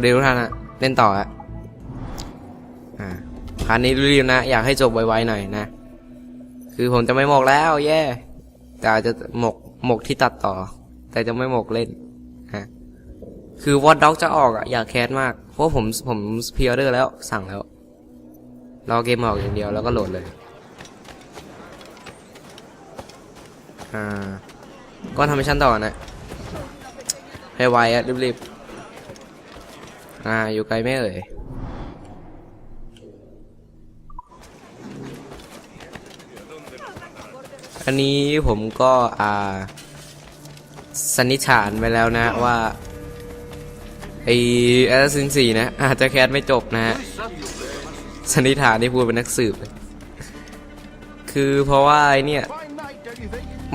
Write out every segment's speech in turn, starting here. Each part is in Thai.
วัสดีทุกท่านนะเล่นต่ออะอ่าพาร์ทนี้รีบๆนะ อยากให้จบไวๆหน่อยนะ คือผมจะไม่หมกแล้ว แย่ แต่อาจจะหมกหมกที่ตัดต่อ แต่จะไม่หมกเล่นฮะคือวอ d ด็อกจะออกอะอยากแคสมาก เพราะผมผมพิออเดอร์แล้วสั่งแล้ว รอเกมออกอย่างเดียวแล้วก็โหลดเลยอ่าก็ทำให้ชั้นต่อนะให้ไวอะรีบๆ อ่า อยู่ไกลไหม่เอ่ยอันนี้ผมก็อ่าสันนิษฐานไปแล้วนะว่าไอแอสซินสี่นะ อาจจะแคสไม่จบนะฮะสันนิษฐานที่พูดเป็นนักสืบ คือเพราะว่าไอเนี่ย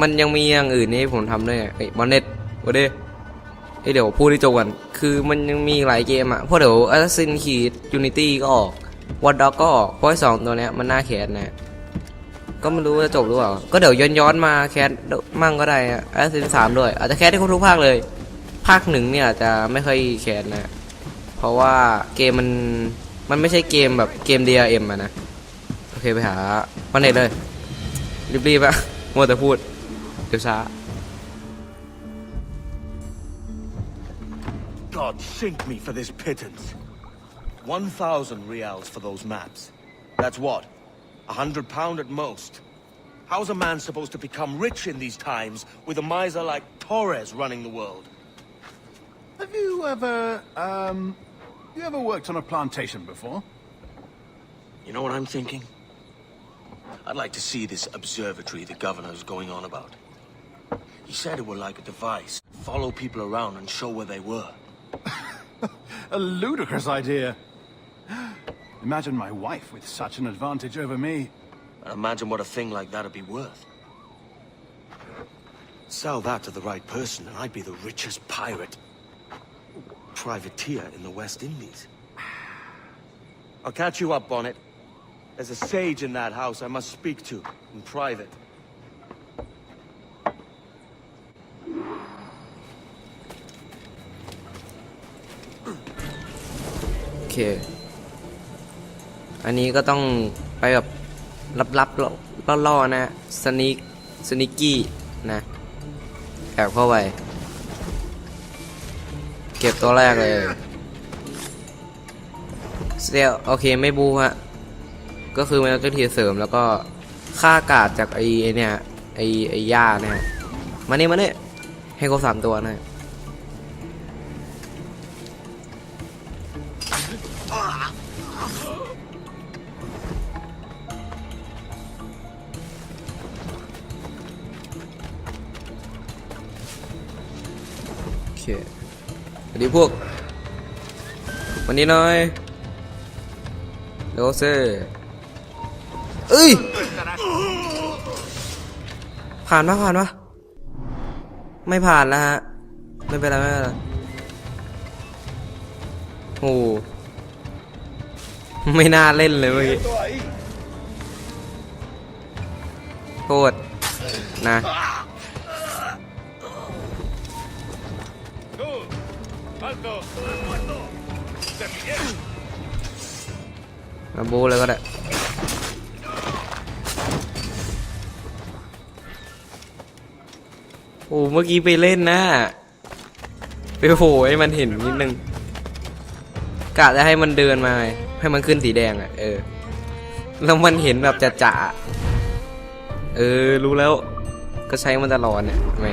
มันยังมีอย่างอื่นนี่ผมทำด้วยไอ้บอลเน็ตโอเดไอเดี๋ยวพูดที่จบก่อน คือมันยังมีหลายเกมอะเพราะเดี๋ยว Assassin's Creed Unity ก็ออก Watch Dogs ก็ออกเพราะสองตัวเนี้ยมันน่าแคสนะ ก็ไม่รู้จะจบหรือเปล่า ก็เดี๋ยวย้อนย้อนมาแคสมั่งก็ได้อะ Assassin's สามด้วย อาจจะแคสได้ครบทุกภาคเลย ภาคหนึ่งเนี่ยอาจจะไม่ค่อยแคสนะ เพราะว่าเกมมันมันไม่ใช่เกมแบบเกม DRM อะนะ โอเคไปหาบอลเน็ตเลยรีบๆอะมัวแต่พูดเดี๋ยวช้า God sink me for this pittance. 1,000 reals for those maps. That's what? A hundred pound at most. How's a man supposed to become rich in these times with a miser like Torres running the world? Have you ever, um, you ever worked on a plantation before? You know what I'm thinking? I'd like to see this observatory the governor's going on about. He said it were like a device. Follow people around and show where they were. A ludicrous idea. Imagine my wife with such an advantage over me. Imagine what a thing like that'd be worth. Sell that to the right person, and I'd be the richest pirate. Privateer in the West Indies. I'll catch you up on it. There's a sage in that house I must speak to in private. เค อันนี้ก็ต้องไปแบบลับๆล่อๆนะสนิกสนิกกี้นะแอบเข้าไป เก็บตัวแรกเลยเซียวโอเคไม่บูฮะ ก็คือมันก็ทีเสริมแล้วก็ค่ากาศจากไอ้เนี่ยไอ้ไอ้หญ้าเนี่ยมานี่มานี่ให้ครบสามตัวนะ พวก วันนี้หน่อยโดเซ่เอ้ย ผ่านปะผ่านปะไม่ผ่านแล้วฮะ ไม่เป็นไรไม่เป็นไรโอ้โหไม่น่าเล่นเลยเมื่อกี้โทษนะ มาบูเลยก็ได้ โอ้เมื่อกี้ไปเล่นนะไปโหให้มันเห็นนิดนึงกะจะให้มันเดินมา ให้มันขึ้นสีแดงอะ เออ แล้วมันเห็นแบบจะจะๆเออ รู้แล้ว ก็ใช้มันตลอดเนี่ยแหม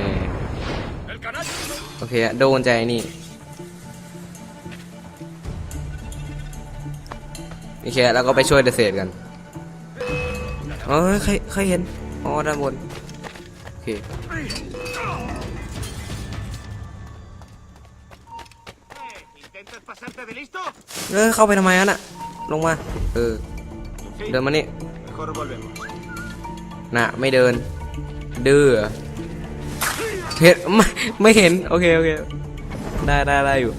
โอเคอะโดนใจนี่ โอเคแล้วก็ไปช่วยเดอะเศษกันเอ้ยใครใครเห็นอ๋อด้านบนโอเคเออเข้าไปทำไมอะน่ะลงมา เออ เดินมานี่น่ะ ไม่เดิน ดื้อเห็นไม่ไม่เห็น โอเค โอเค ได้ได้ได้อยู่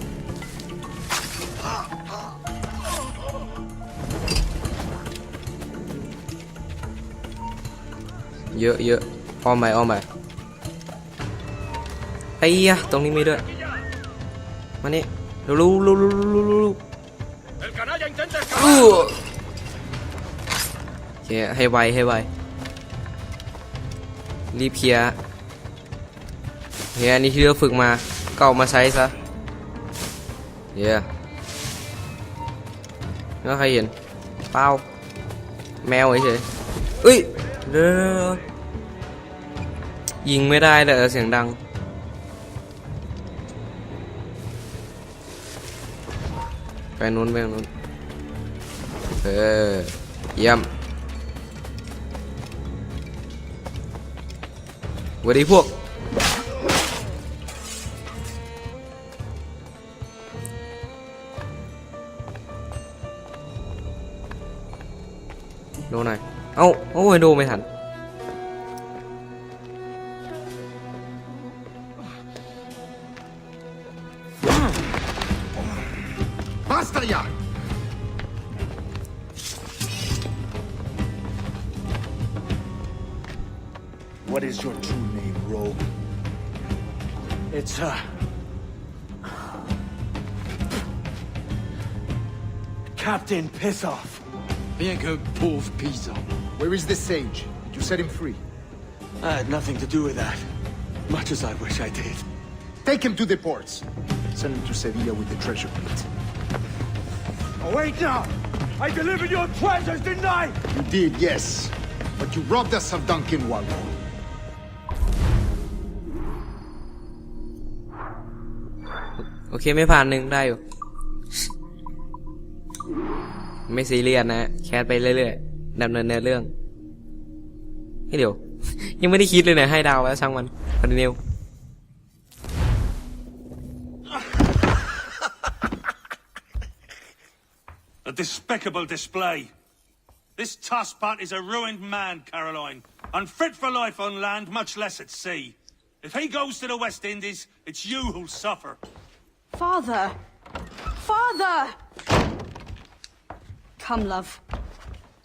เยอะเยอะอ้อมไปอ้อมไปไอ้ยะตรงนี้มีด้วยมานี่เร็วๆเร็วๆเร็วๆเร็วๆเร็ว El canalla intenta ๆอู้โอเคให้ไวให้ไวรีบเคลียร์เฮียนนี้ที่เราฝึกมาก็เอามาใช้ซะเฮียแล้วใครเห็นเปล่าแมวเฉยๆเอ้ยเดี๋ยวๆๆ ยิงไม่ได้แต่เสียงดัง ไปนู้นไปนู้นเออ เยี่ยมวัสดีพวกดูหน่อย เอ้า โอ้ยดูไม่ทัน Captain Pissoff. Bien que pauvre paysan. Where is the sage? Did you set him free? I had nothing to do with that. Much as I wish I did. Take him to the ports. Send him to Sevilla with the treasure plate. Oh, wait now! I delivered your treasures, didn't I? You did, yes. But you robbed us of Duncan Waldo. โอเคไม่ผ่านหนึ่งได้อยู่ ไม่ซีเรียสนะ แคสไปเรื่อยๆดำเนินเนื้อเรื่องให้ยเดี๋ยว ยังไม่ได้คิดเลยเนี่ยให้ดาวแล้วช่างมันคอนติเนีย A despicable display. This Tosspot is a ruined man, Caroline. Unfit for life on land, much less at sea. If he goes to the West Indies, it's you who'll suffer. Father! Father! Come, love.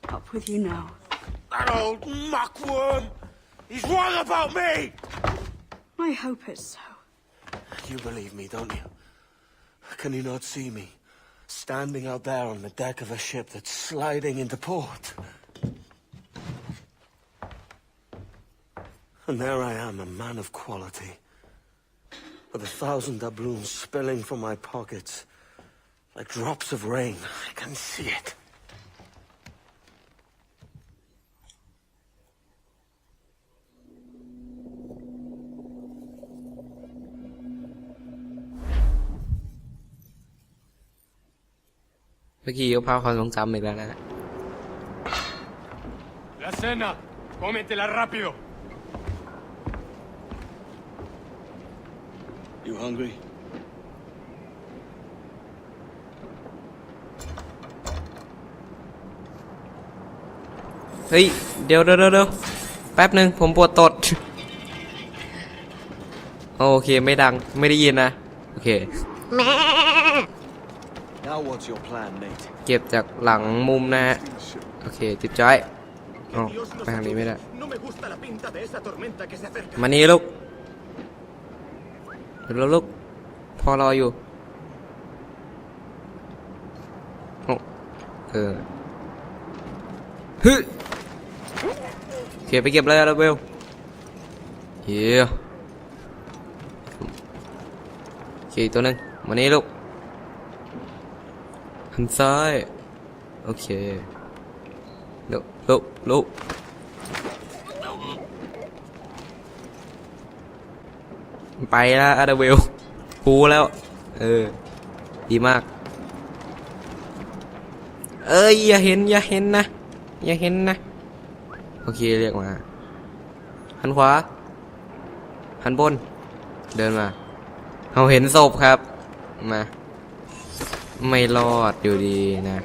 Up with you now. That old muckworm! He's wrong about me! I hope it's so. You believe me, don't you? Can you not see me? Standing out there on the deck of a ship that's sliding into port. And there I am, a man of quality. With a thousand doubloons spilling from my pockets. Like drops of rain. I can see it. เมื่อกี้ก็พาความทรงจำอีกแล้วนะ La cena. Cómetela rápido. You hungry? เฮ้ยเดี๋ยวเดี๋ยวเดี๋ยวเดี๋ยวแป๊บหนึ่งผมปวดตด โอเคไม่ดังไม่ได้ยินนะ โอเค Now what's your plan, mate? เก็บจากหลังมุมนะฮะ โอเคจิบจ้อยอ๋อไปทางนี้ไม่ได้ No me gusta la pinta de esa tormenta que se acerca. มานี่ลูกเดี๋ยวลูก พอรออยู่โอ้เออฮึโอเคไปเก็บเลยแล้วเบลเฮียโอเคอีกตัวหนึงมานี่ลูก หันซ้าย โอเคลุกลุกลุกไปล้วอาดาเวลกูแล้ว เออ ดีมาก เอ้ย อย่าเห็น อย่าเห็นนะ อย่าเห็นนะ โอเค เรียกมา หันขวา หันบน เดินมาเอาเห็นศพครับ มา ไม่รอดอยู่ดีนะ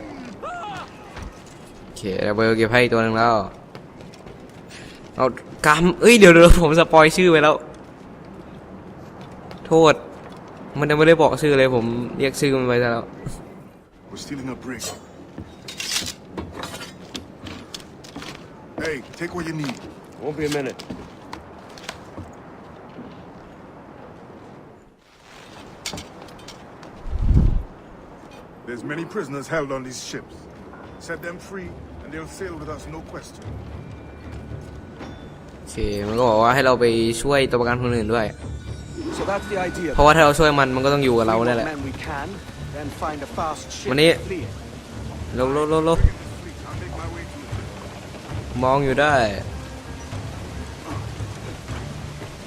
โอเคอาดาเวลเก็บให้อีกตัวหนึ่งแล้วเอากำเอ้ยเดี๋ยวเดี๋ยวผมสปอยชื่อไปแล้ว โทษ มันยังไม่ได้บอกชื่อเลยผมเรียกชื่อมันไปซะแล้ว We're stealing a brig. Hey, take what you need. Won't be a minute. There's many prisoners held on these ships. Set them free, and they'll sail with us, no question. โอเคมันก็บอกว่าให้เราไปช่วยตัวประกันคนอื่นด้วย So that's the idea. เพราะว่าถ้าเราช่วยมันมันก็ต้องอยู่กับเรา We เนี่ยแห what ละ men we can, then find a fast ship Money. to flee in. ลบลบลบลบ I'll make my way to it. มองอยู่ได้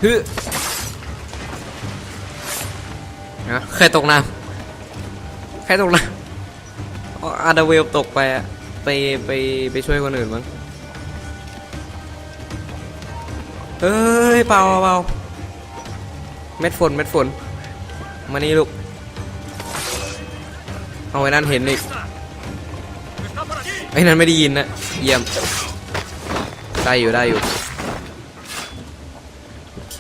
ฮึนะใครตกน้ำ ใครตกน้ำอ๋ออาดาเวลตกไปอะไปไปไปช่วยคนอื่นมั้งเฮ้ยเปล่าเปล่าเม็ดฝนเม็ดฝน มานี่ลูก เอาไว้นั่นเห็นอีกไอ้นั่นไม่ได้ยินนะเยี่ยม ได้อยู่ได้อยู่ โอเค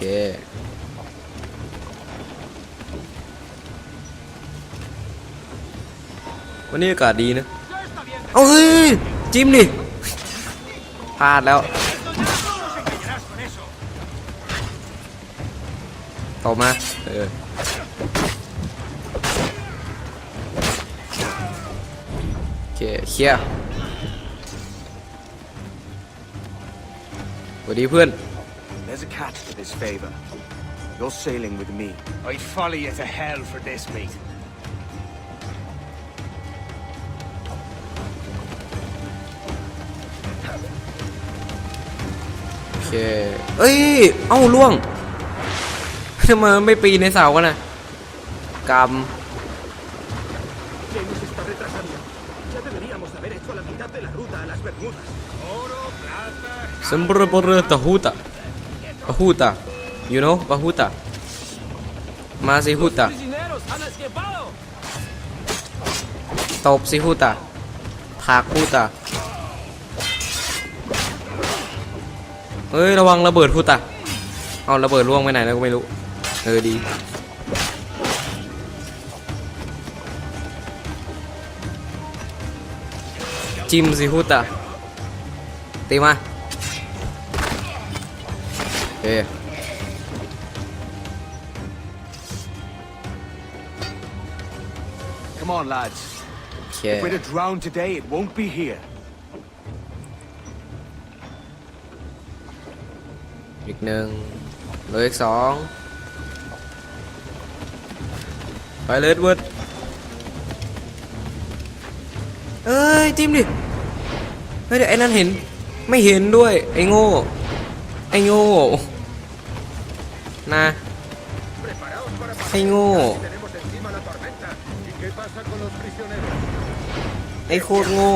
วันนี้อากาศดีนะ เอาเฮ้ย จิ้มดิพลาดแล้ว ต่อมา เออ โอเคเคลียร์สวัสดีเพื่อน There's a catch to this favor. You're sailing with me. I'd follow you to hell for this, mate. เอ้ย เอ้าล่วงทำไมไม่ปีในเสากันนะกรรมสมบูรณ์บริตะฮูตาปะฮูตา you know ปาฮูตามาสิฮูตะตบสิฮูตาถากฮูตา ฮ้ยระวังระเบิดฮูตะเอาระเบิดล่วงไปไหนแล้วก็ไม่รู้ เออดี จิ้มสิฮูตะตีมาโอเค Come on, lads. โอเค If we're to drown today, it won't be here. อีกหนึ่งเหลืออีกสองไปเลยเอ็ดเวิร์ดเอ้ยจิ้มดิเฮ้ยเดี๋ยวไอ้นั่นเห็นไม่เห็นด้วย ไอ้โง่ ไอ้โง่นะไอ้โง่ไอ้โคตรโง่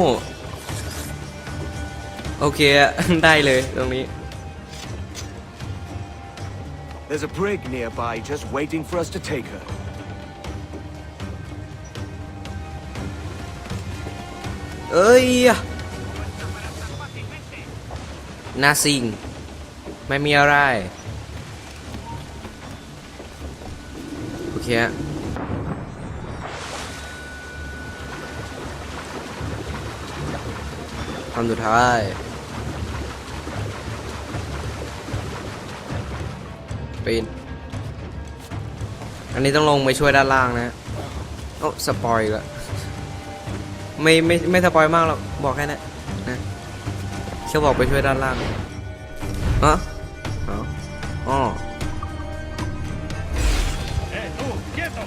โอเค ได้เลยตรงนี้ There's a brig nearby just waiting for us to take her. ơi Nasin Mamiarai Okay Alhamdulillah ปีน อันนี้ต้องลงไปช่วยด้านล่างนะโอ้สปอยล์ล้วไม่ไม่ไม่สปอยมากหรอกบอกแค่นั้นนะแค่บอกไปช่วยด้านล่างอะอ๋ออ๋อ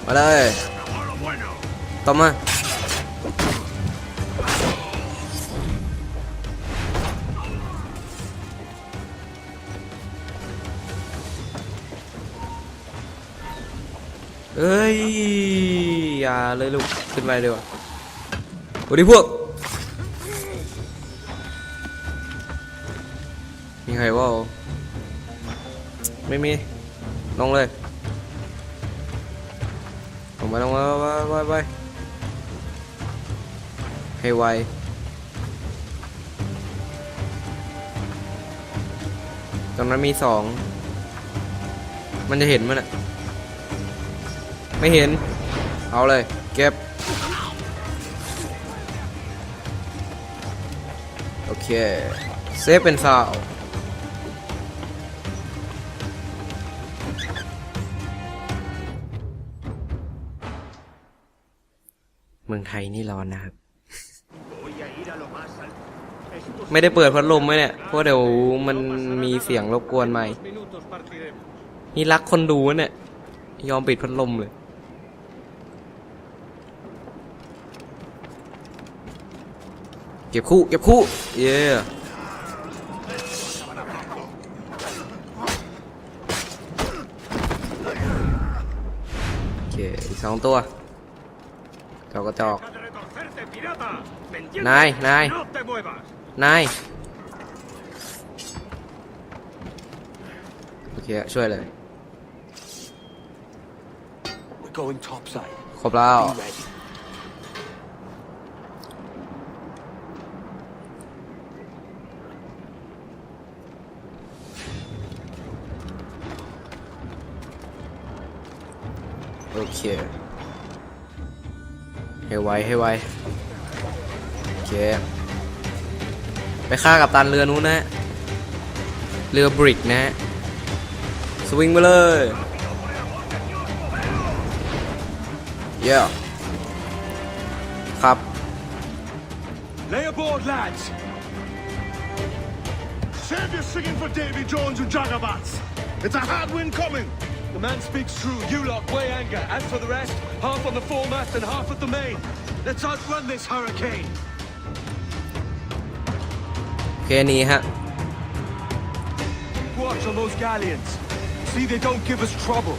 มาเลยต่อมา เอ้ยอย่าเลยลูกขึ้นไปดีกว่าสวัสดีพวก มีใครว่าไม่มีลงเลยลงไปลงไปไปไปไปให้ไวตรงนั้นมีสอง มันจะเห็นมันอะ ไม่เห็น เอาเลย เก็บ โอเค เซฟเป็นฟาวเมึงไทยนี่ร้อนนะครับ ไม่ได้เปิดพัดลมไหมเนี่ย เพราะเดี๋ยวมันมีเสียงรบกวนไหมค์ minutos partiremos. นี่รักคนดูเนี่ย ยอมปิดพัดลมเลย เก็บคู่ เก็บคู่ เย้โอเค อีกสองตัวจอกกระจอก ¡Deja de retorcerte, pirata! ¿Me entiendes? Nai, nai. ¡No te muevas! นาย โอเค ช่วยเลย We're going topside. ครบแล้ว Be ready. โอเค ให้ไวให้ไวโอเค ไปฆ่ากับตันเรือนู้นนะเรือบริกนะสวิงไปเลยเย้ครับ Lay aboard, lads! Save your singing for Davy Jones and Jagabats. It's a hard wind coming. The man speaks true. You lot weigh anchor. As for the rest, half on the foremast and half at the main. Let's outrun this hurricane. โอเคนี้ฮะ Watch on those galleons. See they don't give us trouble.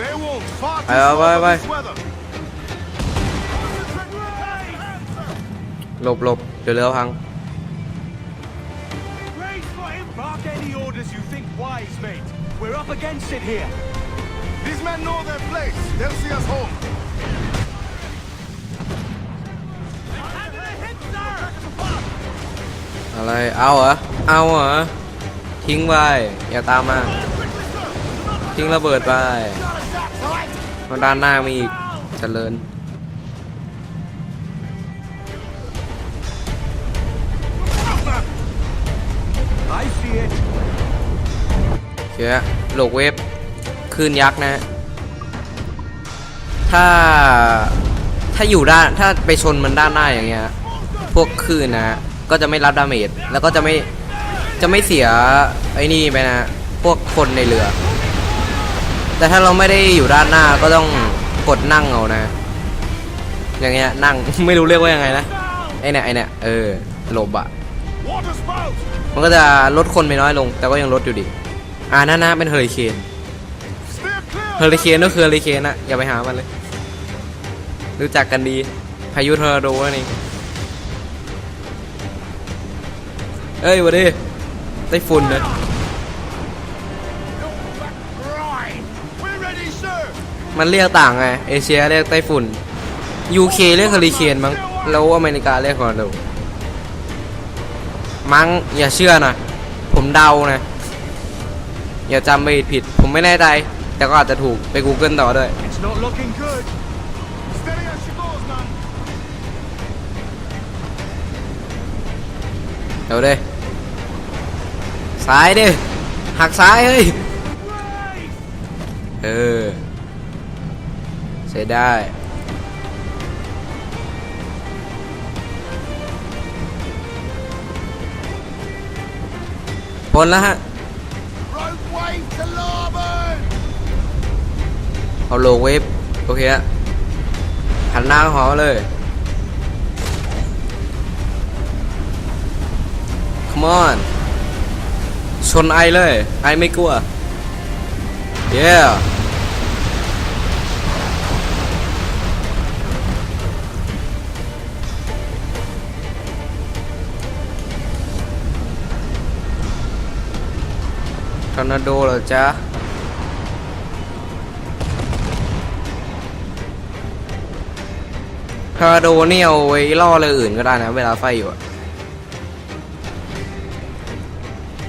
They won't. Far too Aye, aye, strong aye, for aye. this weather. หลบหลบเดี๋ยวเรือพัง Raise for him. Mark any orders you think wise, mate. We're up against it here. These men know their place. They'll see us home. อะไรเอาเหรอเอาเหรอทิ้งไปอย่าตามมา ทิ้งระเบิดไปมาด้านหน้ามีอีกเจริญ เคฮะโลกเวฟคลื่นยักษ์นะฮะถ้าถ้าอยู่ด้านถ้าไปชนมันด้านหน้าอย่างเงี้ยพวกคลื่นนะก็จะไม่รับดาเมจแล้วก็จะไม่จะไม่เสียไอ้นี่ไปนะ พวกคนในเรือ แต่ถ้าเราไม่ได้อยู่ด้านหน้าก็ต้องกดนั่งเอานะ อย่างเงี้ยนั่ง ไม่รู้เรียกว่ายังไงนะไอเนี่ยไอเนี่ยเออหลบอะมันก็จะลดคนไปน้อยลง แต่ก็ยังลดอยู่ดี อ่านั่นนะเป็นเฮอริเคนเฮอริเคนก็คือเฮอริเคนนะอย่าไปหามันเลย รู้จักกันดี พายุทอร์นาโดนั่นเองเอ้ยวันดีไต้ฝุ่นนะมันเรียกต่างไง เอเชียเรียกไต้ฝุ่น UK เรียกเฮอริเคนมั้งแล้วอเมริกาเรียกทอร์นาโดมั้งอย่าเชื่อนะ ผมเดานะ อย่าจำไม่ผิด ผมไม่แน่ใจ แต่ก็อาจจะถูกไป Google ต่อด้วย It's not looking good. Steady as she goes, man. เดี๋ยวดิซ้ายดิหักซ้ายเฮ้ยเออใช้ได้ พ้นแล้วฮะ เอาโลเวฟโอเคฮะหันหน้าเขาหอเลย come on ชนไอเลย ไอไม่กลัว yeah ทอร์นาโดเหรอจ๊ะทอร์นาโดนี่เอาไว้ล่อเลยอื่นก็ได้นะ เวลาไฟอยู่อะ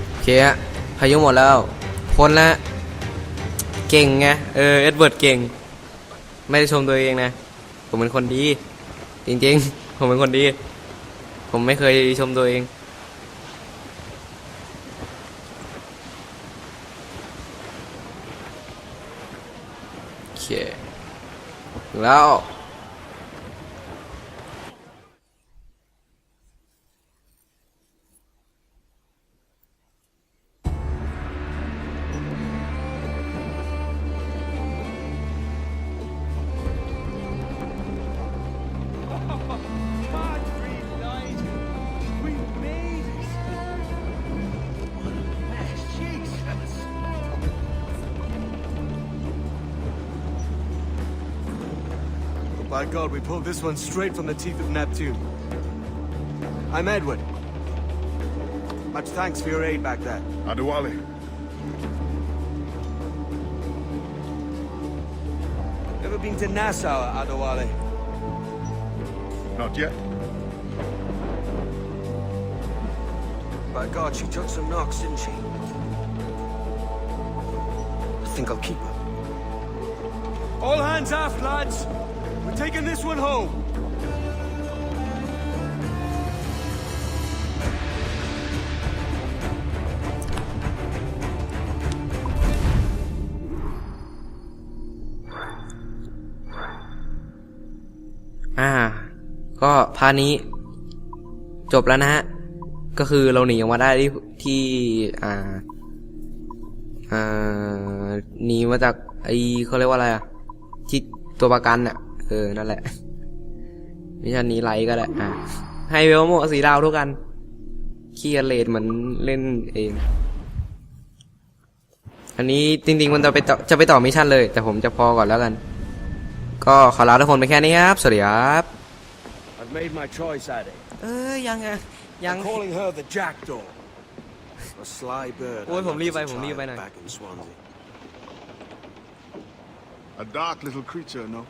โอเคฮะพายุหมดแล้ว พ้นแล้ว เก่งไง เออ เอ็ดเวิร์ดเก่ง ไม่ได้ชมตัวเองนะ ผมเป็นคนดี จริงๆ ผมเป็นคนดี ผมไม่เคยชมตัวเอง เคถึงแล้ว By God, we pulled this one straight from the teeth of Neptune. I'm Edward. Much thanks for your aid back there. Adewale. Ever been to Nassau, Adewale? Not yet. By God, she took some knocks, didn't she? I think I'll keep her. All hands aft, lads! Taking this one home! อ่าก็พานี้ จบแล้วนะฮะ ก็คือเราหนีออกมาได้ที่ที่ อ่า อ่า หนีมาจากไอเขาเรียกว่าอะไรอะที่ตัวประกันอะ เออ นั่นแหละ มิชชั่นนี้ไลค์ก็ได้อ่าให้เวลโมสีดาวทุกกันขี้กันเลดเหมือนเล่นเอง อันนี้จริงๆมันจะไปต่อจะไปต่อมิชชั่นเลย แต่ผมจะพอก่อนแล้วกัน ก็ขอลาทุกคนไปแค่นี้ครับ สวัสดีครับ I've made my choice, Addy. เอ้ยยังไงยัง I'm calling her the Jackdaw. A sly bird. Ôi, I ผม loved รีบ as ไป a ผมรีบไป child หน่อย Back in Swansea. A dark little creature, no?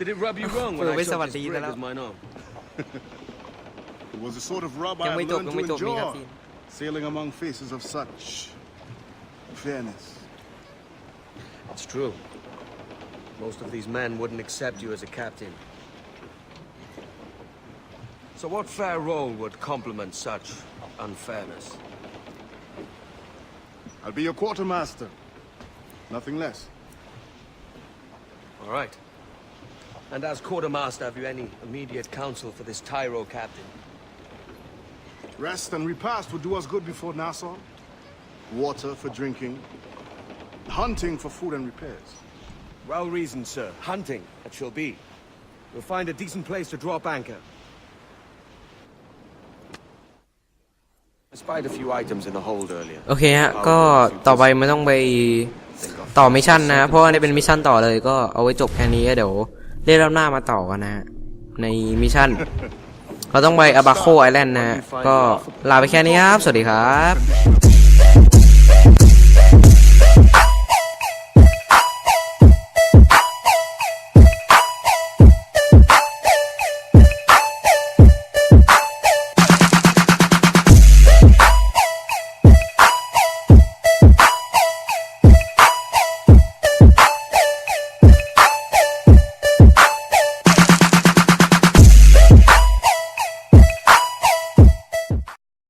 Did it rub you wrong when I shot this brick as mine arm? it was a sort of rub I learned to enjoy, sailing among faces of such fairness. It's true. Most of these men wouldn't accept you as a captain. So what fair role would complement such unfairness? I'll be your quartermaster. Nothing less. All right. And as quartermaster, have you any immediate counsel for this Tyro captain? Rest and repast would do us good before Nassau. Water for drinking. Hunting for food and repairs. Well reasoned, sir. Hunting, it shall be. We'll find a decent place to drop anchor. I spied a few items in the hold earlier. โอเคฮะ ก็ต่อไปไม่ต้องไปต่อมิชชั่นนะ เพราะว่านี่เป็นมิชชั่นต่อเลยก็เอาไว้จบแค่นี้เดี๋ยว เรียกรอบหน้ามาต่อกันนะฮะในมิชชั่น เราต้องไปอาบาโคไอแลนด์นะฮะก็ลาไปแค่นี้ครับ สวัสดีครับ